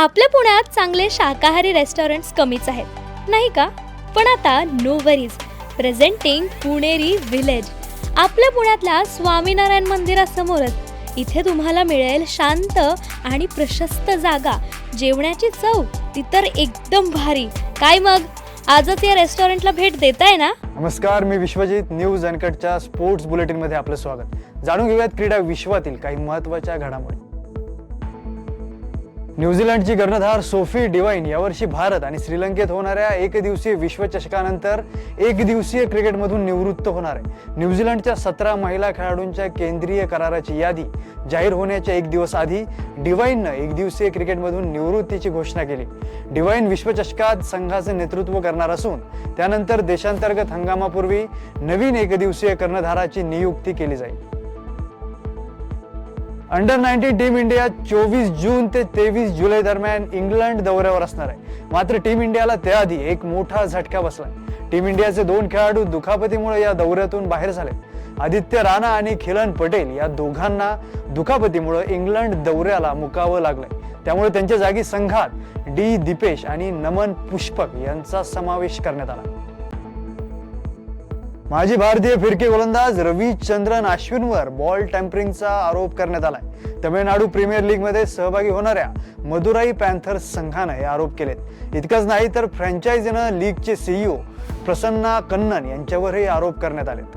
आपल्या पुण्यात चांगले शाकाहारी रेस्टॉरंट्स कमीच आहेत. नाही का? पण आता no worries presenting Puneri village आपल्या पुण्यातल्या स्वामीनारायण मंदिरासमोरच इथे तुम्हाला मिळेल शांत आणि प्रशस्त जागा. जेवणाची चव ती तर एकदम भारी. काय मग? आजच या रेस्टॉरंटला भेट देताय ना? नमस्कार मी विश्वजित. न्यूज अनकटच्या स्पोर्ट्स बुलेटिनमध्ये आपलं स्वागत. जाणून घेऊयात क्रीडा विश्वातील काही महत्त्वाच्या घडामोडी. न्यूझीलंडची कर्णधार सोफी डिवाईन यावर्षी भारत आणि श्रीलंकेत होणाऱ्या एक दिवसीय विश्वचषकानंतर एक दिवसीय क्रिकेटमधून निवृत्त होणार आहे. न्यूझीलंडच्या सतरा महिला खेळाडूंच्या केंद्रीय कराराची यादी जाहीर होण्याच्या एक दिवस आधी डिवाईननं एक दिवसीय क्रिकेटमधून निवृत्तीची घोषणा केली. डिवाईन विश्वचषकात संघाचं नेतृत्व करणार असून त्यानंतर देशांतर्गत हंगामापूर्वी नवीन एकदिवसीय कर्णधाराची नियुक्ती केली जाईल. अंडर नाईन्टीन टीम इंडिया चोवीस जून ते तेवीस जुलै दरम्यान इंग्लंड दौऱ्यावर असणार आहे. मात्र टीम इंडियाला त्याआधी एक मोठा झटका बसला. टीम इंडियाचे दोन खेळाडू दुखापतीमुळे या दौऱ्यातून बाहेर झाले. आदित्य राणा आणि खिलन पटेल या दोघांना दुखापतीमुळे इंग्लंड दौऱ्याला मुकावं लागलंय. त्यामुळे त्यांच्या जागी संघात डी. दिपेश आणि नमन पुष्पक यांचा समावेश करण्यात आला. माजी भारतीय फिरकी गोलंदाज रविचंद्रन अश्विनवर बॉल टॅम्परिंगचा आरोप करण्यात आलाय. तमिळनाडू प्रीमियर लीगमध्ये सहभागी होणाऱ्या मदुराई पॅन्थर्स संघानं हे आरोप केलेत. इतकंच नाही तर फ्रँचायझीनं लीगचे सीईओ प्रसन्ना कन्नन यांच्यावरही आरोप करण्यात आलेत.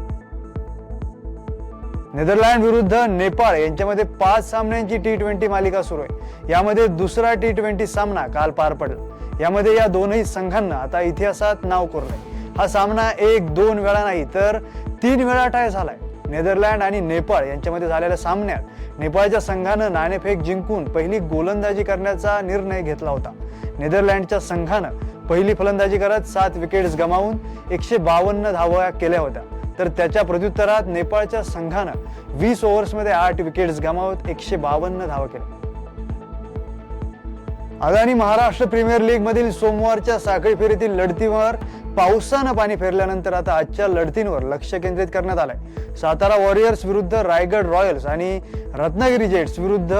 नेदरलँड विरुद्ध नेपाळ यांच्यामध्ये पाच सामन्यांची टी ट्वेंटी मालिका सुरू आहे. यामध्ये दुसरा टी ट्वेंटी सामना काल पार पडला. यामध्ये या दोनही संघांना आता इतिहासात नाव कोरलंय. हा सामना एक दोन वेळा नाही तर तीन वेळा टाय झालाय. नेदरलँड आणि नेपाळ यांच्यामध्ये झालेल्या सामन्यात नेपाळच्या संघानं नाणेफेक जिंकून पहिली गोलंदाजी करण्याचा निर्णय घेतला होता. नेदरलँडच्या संघानं पहिली फलंदाजी करत सात विकेट्स गमावून एकशे बावन्न धावा केल्या होत्या. तर त्याच्या प्रत्युत्तरात नेपाळच्या संघानं वीस ओव्हर्समध्ये आठ विकेट्स गमावत एकशे बावन्न धावा केल्या. अदानी महाराष्ट्र प्रीमियर लीग मधील सोमवारच्या साखळी फेरीतील लढतीवर पावसानं पाणी फेरल्यानंतर आता आजच्या लढतींवर लक्ष केंद्रित करण्यात आलंय. सातारा वॉरियर्स विरुद्ध रायगड रॉयल्स आणि रत्नागिरी जेट्स विरुद्ध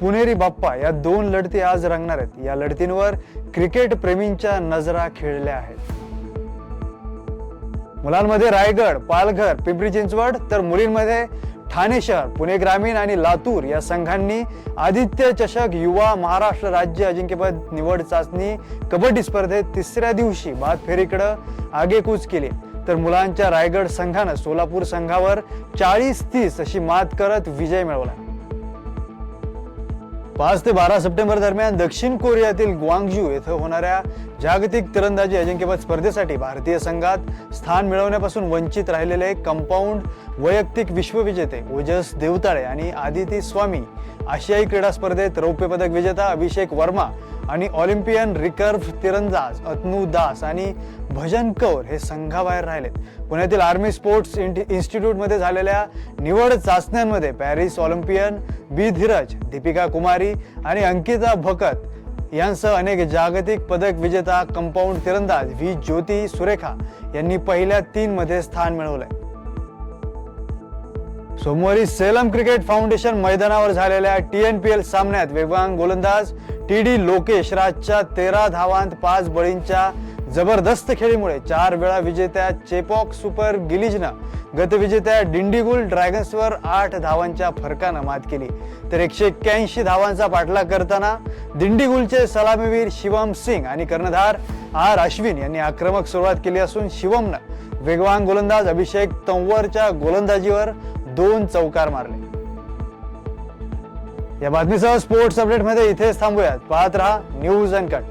पुणेरी बाप्पा या दोन लढती आज रंगणार आहेत. या लढतींवर क्रिकेट प्रेमींच्या नजरा खेळल्या आहेत. मुलांमध्ये रायगड पालघर पिंपरी चिंचवड तर मुलींमध्ये ठाणे शहर पुणे ग्रामीण आणि लातूर या संघांनी आदित्य चषक युवा महाराष्ट्र राज्य अजिंक्यपद निवड चाचणी कबड्डी स्पर्धेत तिसऱ्या दिवशी बाद फेरीकडे आगेकूच केली. तर मुलांच्या रायगड संघानं सोलापूर संघावर चाळीस तीस अशी मात करत विजय मिळवला. पाच ते बारा सप्टेंबर दरम्यान दक्षिण कोरियातील ग्वांगजू येथे होणाऱ्या जागतिक तिरंदाजी अजिंक्यपद स्पर्धेसाठी भारतीय संघात स्थान मिळवण्यापासून वंचित राहिलेले कंपाऊंड वैयक्तिक विश्वविजेते ओजस देवताळे आणि आदिती स्वामी. आशियाई क्रीडा स्पर्धेत रौप्य पदक विजेता अभिषेक वर्मा आणि ऑलिम्पियन रिकर्व्ह तिरंदाज अतनू दास आणि भजन कौर हे संघाबाहेर राहिलेत. पुण्यातील आर्मी स्पोर्ट्स इन्स्टिट्यूटमध्ये झालेल्या निवड चाचण्यांमध्ये Paris Olympian B Dhiraj Deepika Kumari आणि अंकिता भकत यांसह अनेक जागतिक पदक विजेता कंपाऊंड तिरंदाज व्ही ज्योती सुरेखा यांनी पहिल्या तीनमध्ये स्थान स्थान मिळवलंय. सोमवारी सेलम क्रिकेट फाउंडेशन मैदानावर झालेल्या टी एन पी एल सामन्यात वेगवान गोलंदाज टी डी लोकेश राजच्या तेरा धावांत पाच बळींच्या जबरदस्त खेळीमुळे चार वेळा विजेत्या चेपॉक सुपर गिलिजनं गतविजेत्या डिंडीगुल ड्रॅगन्सवर आठ धावांच्या फरकानं मात केली. तर एकशे एक्क्याऐंशी धावांचा पाठलाग करताना दिंडीगुलचे सलामीवीर शिवम सिंग आणि कर्णधार आर अश्विन यांनी आक्रमक सुरुवात केली असून शिवमनं वेगवान गोलंदाज अभिषेक तंवरच्या गोलंदाजीवर दोन चौकार मारले. या बातमीसह स्पोर्ट्स अपडेटमध्ये इथेच थांबूयात. पाहत रहा न्यूज अँड कट